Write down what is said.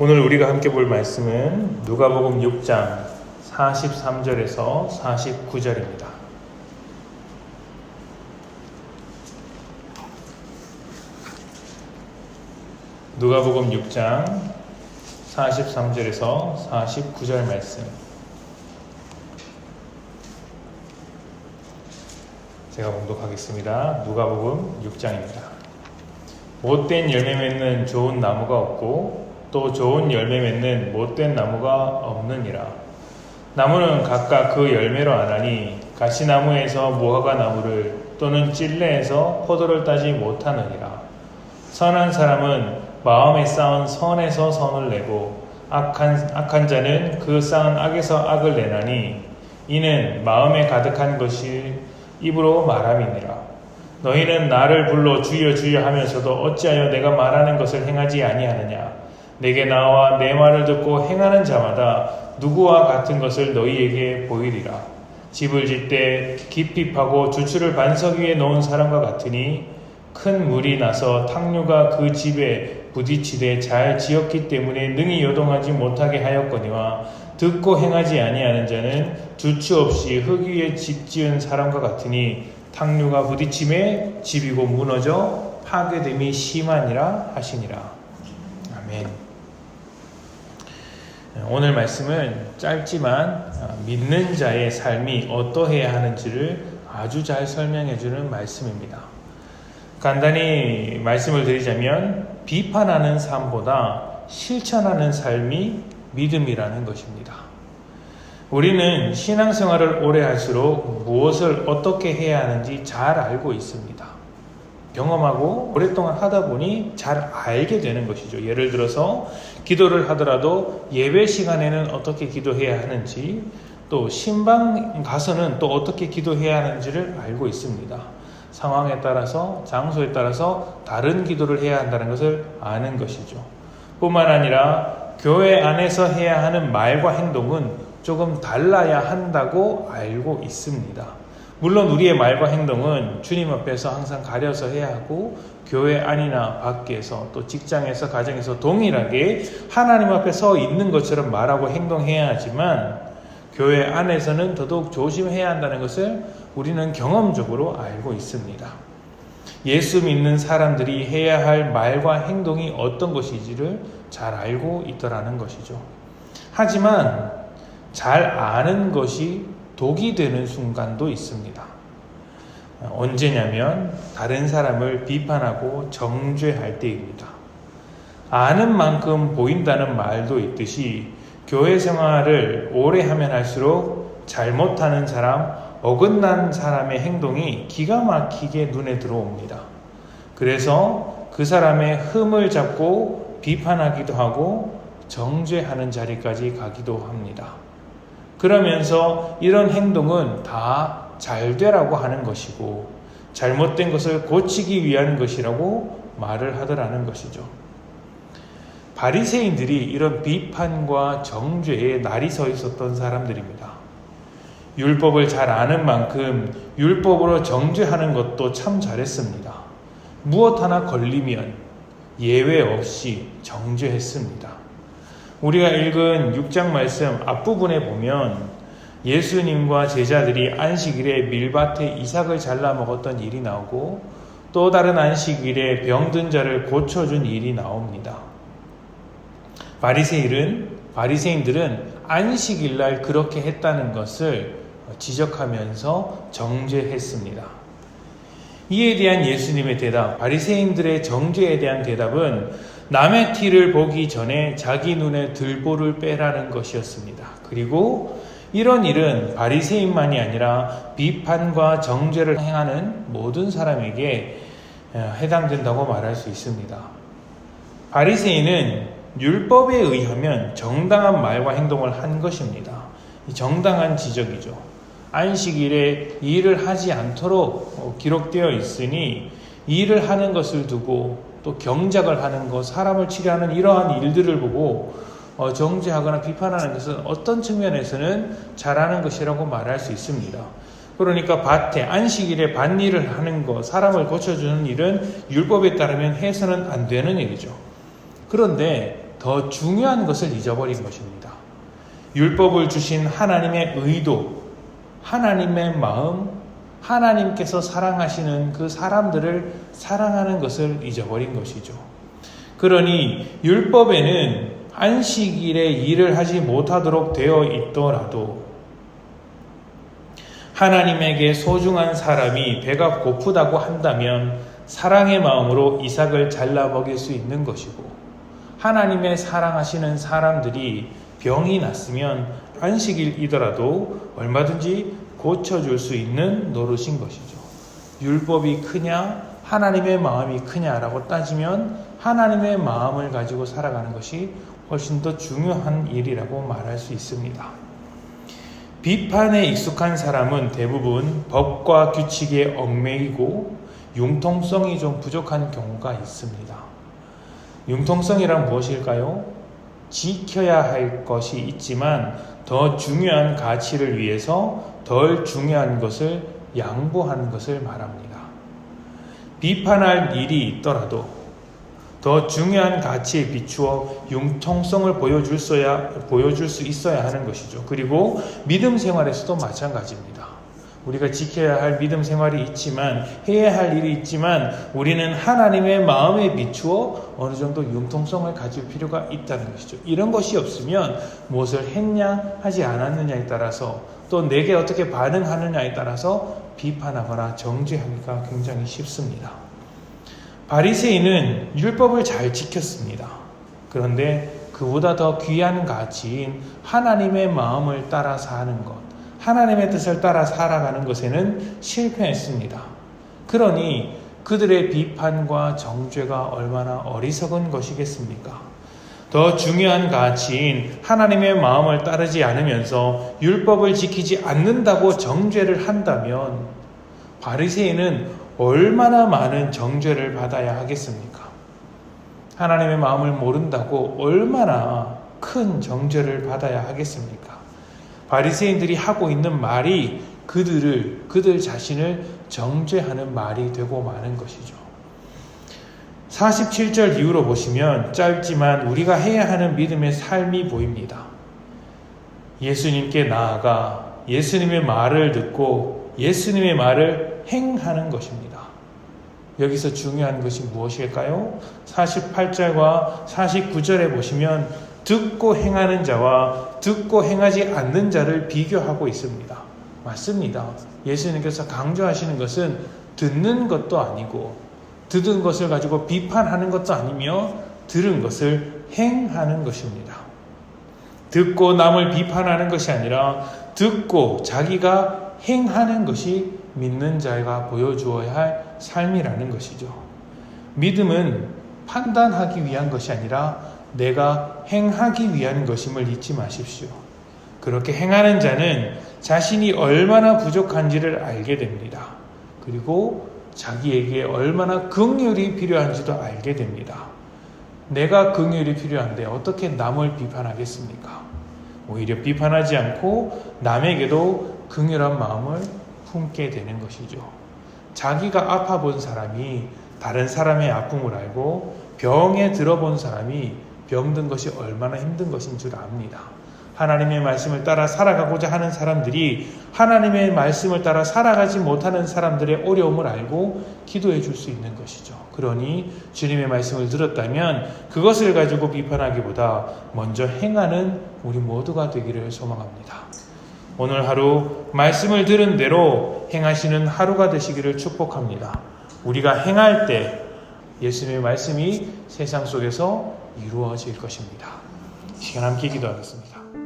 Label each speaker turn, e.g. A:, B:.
A: 오늘 우리가 함께 볼 말씀은 누가복음 6장 43절에서 49절입니다. 누가복음 6장 43절에서 49절 말씀. 제가 봉독하겠습니다. 누가복음 6장입니다. 못된 열매 맺는 좋은 나무가 없고 또 좋은 열매 맺는 못된 나무가 없느니라. 나무는 각각 그 열매로 아나니 가시나무에서 무화과 나무를 또는 찔레에서 포도를 따지 못하느니라. 선한 사람은 마음에 쌓은 선에서 선을 내고 악한, 악한 자는 그 쌓은 악에서 악을 내나니 이는 마음에 가득한 것이 입으로 말함이니라. 너희는 나를 불러 주여 주여 하면서도 어찌하여 내가 말하는 것을 행하지 아니하느냐? 내게 나와 내 말을 듣고 행하는 자마다 누구와 같은 것을 너희에게 보이리라. 집을 짓때 깊이 파고 주추를 반석 위에 놓은 사람과 같으니 큰 물이 나서 탕류가 그 집에 부딪히되 잘 지었기 때문에 능히 요동하지 못하게 하였거니와 듣고 행하지 아니하는 자는 주추 없이 흙 위에 집 지은 사람과 같으니 탕류가 부딪힘에 집이고 무너져 파괴됨이 심하니라 하시니라. 아멘. 오늘 말씀은 짧지만 믿는 자의 삶이 어떠해야 하는지를 아주 잘 설명해 주는 말씀입니다. 간단히 말씀을 드리자면 비판하는 삶보다 실천하는 삶이 믿음이라는 것입니다. 우리는 신앙생활을 오래 할수록 무엇을 어떻게 해야 하는지 잘 알고 있습니다. 경험하고 오랫동안 하다 보니 잘 알게 되는 것이죠. 예를 들어서 기도를 하더라도 예배 시간에는 어떻게 기도해야 하는지 또 신방 가서는 또 어떻게 기도해야 하는지를 알고 있습니다. 상황에 따라서 장소에 따라서 다른 기도를 해야 한다는 것을 아는 것이죠. 뿐만 아니라 교회 안에서 해야 하는 말과 행동은 조금 달라야 한다고 알고 있습니다. 물론 우리의 말과 행동은 주님 앞에서 항상 가려서 해야 하고 교회 안이나 밖에서 또 직장에서 가정에서 동일하게 하나님 앞에 서 있는 것처럼 말하고 행동해야 하지만 교회 안에서는 더더욱 조심해야 한다는 것을 우리는 경험적으로 알고 있습니다. 예수 믿는 사람들이 해야 할 말과 행동이 어떤 것인지를 잘 알고 있더라는 것이죠. 하지만 잘 아는 것이 독이 되는 순간도 있습니다. 언제냐면 다른 사람을 비판하고 정죄할 때입니다. 아는 만큼 보인다는 말도 있듯이 교회 생활을 오래 하면 할수록 잘못하는 사람, 어긋난 사람의 행동이 기가 막히게 눈에 들어옵니다. 그래서 그 사람의 흠을 잡고 비판하기도 하고 정죄하는 자리까지 가기도 합니다. 그러면서 이런 행동은 다 잘 되라고 하는 것이고 잘못된 것을 고치기 위한 것이라고 말을 하더라는 것이죠. 바리새인들이 이런 비판과 정죄에 날이 서 있었던 사람들입니다. 율법을 잘 아는 만큼 율법으로 정죄하는 것도 참 잘했습니다. 무엇 하나 걸리면 예외 없이 정죄했습니다. 우리가 읽은 6장 말씀 앞부분에 보면 예수님과 제자들이 안식일에 밀밭에 이삭을 잘라 먹었던 일이 나오고 또 다른 안식일에 병든 자를 고쳐준 일이 나옵니다. 바리새인은 바리새인들은 안식일 날 그렇게 했다는 것을 지적하면서 정죄했습니다. 이에 대한 예수님의 대답, 바리새인들의 정죄에 대한 대답은 남의 티를 보기 전에 자기 눈에 들보를 빼라는 것이었습니다. 그리고 이런 일은 바리새인만이 아니라 비판과 정죄를 행하는 모든 사람에게 해당된다고 말할 수 있습니다. 바리새인은 율법에 의하면 정당한 말과 행동을 한 것입니다. 정당한 지적이죠. 안식일에 일을 하지 않도록 기록되어 있으니 일을 하는 것을 두고 또 경작을 하는 것, 사람을 치료하는 이러한 일들을 보고 정죄하거나 비판하는 것은 어떤 측면에서는 잘하는 것이라고 말할 수 있습니다. 그러니까 밭에 안식일에 밭일을 하는 것, 사람을 고쳐주는 일은 율법에 따르면 해서는 안 되는 일이죠. 그런데 더 중요한 것을 잊어버린 것입니다. 율법을 주신 하나님의 의도, 하나님의 마음, 하나님께서 사랑하시는 그 사람들을 사랑하는 것을 잊어버린 것이죠. 그러니 율법에는 안식일에 일을 하지 못하도록 되어 있더라도 하나님에게 소중한 사람이 배가 고프다고 한다면 사랑의 마음으로 이삭을 잘라 먹일 수 있는 것이고 하나님의 사랑하시는 사람들이 병이 났으면 안식일이더라도 얼마든지 고쳐줄 수 있는 노릇인 것이죠. 율법이 크냐, 하나님의 마음이 크냐라고 따지면 하나님의 마음을 가지고 살아가는 것이 훨씬 더 중요한 일이라고 말할 수 있습니다. 비판에 익숙한 사람은 대부분 법과 규칙에 얽매이고 융통성이 좀 부족한 경우가 있습니다. 융통성이란 무엇일까요? 지켜야 할 것이 있지만 더 중요한 가치를 위해서 덜 중요한 것을 양보하는 것을 말합니다. 비판할 일이 있더라도 더 중요한 가치에 비추어 융통성을 보여줄, 서야, 보여줄 수 있어야 하는 것이죠. 그리고 믿음 생활에서도 마찬가지입니다. 우리가 지켜야 할 믿음 생활이 있지만, 해야 할 일이 있지만, 우리는 하나님의 마음에 비추어 어느 정도 융통성을 가질 필요가 있다는 것이죠. 이런 것이 없으면 무엇을 했냐, 하지 않았느냐에 따라서 또 내게 어떻게 반응하느냐에 따라서 비판하거나 정죄하기가 굉장히 쉽습니다. 바리새인은 율법을 잘 지켰습니다. 그런데 그보다 더 귀한 가치인 하나님의 마음을 따라 사는 것, 하나님의 뜻을 따라 살아가는 것에는 실패했습니다. 그러니 그들의 비판과 정죄가 얼마나 어리석은 것이겠습니까? 더 중요한 가치인 하나님의 마음을 따르지 않으면서 율법을 지키지 않는다고 정죄를 한다면 바리새인은 얼마나 많은 정죄를 받아야 하겠습니까? 하나님의 마음을 모른다고 얼마나 큰 정죄를 받아야 하겠습니까? 바리새인들이 하고 있는 말이 그들을 그들 자신을 정죄하는 말이 되고 마는 것이죠. 47절 이후로 보시면 짧지만 우리가 해야 하는 믿음의 삶이 보입니다. 예수님께 나아가 예수님의 말을 듣고 예수님의 말을 행하는 것입니다. 여기서 중요한 것이 무엇일까요? 48절과 49절에 보시면 듣고 행하는 자와 듣고 행하지 않는 자를 비교하고 있습니다. 맞습니다. 예수님께서 강조하시는 것은 듣는 것도 아니고 듣은 것을 가지고 비판하는 것도 아니며 들은 것을 행하는 것입니다. 듣고 남을 비판하는 것이 아니라 듣고 자기가 행하는 것이 믿는 자가 보여주어야 할 삶이라는 것이죠. 믿음은 판단하기 위한 것이 아니라 내가 행하기 위한 것임을 잊지 마십시오. 그렇게 행하는 자는 자신이 얼마나 부족한지를 알게 됩니다. 그리고 자기에게 얼마나 긍휼이 필요한지도 알게 됩니다. 내가 긍휼이 필요한데 어떻게 남을 비판하겠습니까? 오히려 비판하지 않고 남에게도 긍휼한 마음을 품게 되는 것이죠. 자기가 아파 본 사람이 다른 사람의 아픔을 알고 병에 들어본 사람이 병든 것이 얼마나 힘든 것인 줄 압니다. 하나님의 말씀을 따라 살아가고자 하는 사람들이 하나님의 말씀을 따라 살아가지 못하는 사람들의 어려움을 알고 기도해 줄 수 있는 것이죠. 그러니 주님의 말씀을 들었다면 그것을 가지고 비판하기보다 먼저 행하는 우리 모두가 되기를 소망합니다. 오늘 하루 말씀을 들은 대로 행하시는 하루가 되시기를 축복합니다. 우리가 행할 때 예수님의 말씀이 세상 속에서 이루어질 것입니다. 시간 함께 기도하겠습니다.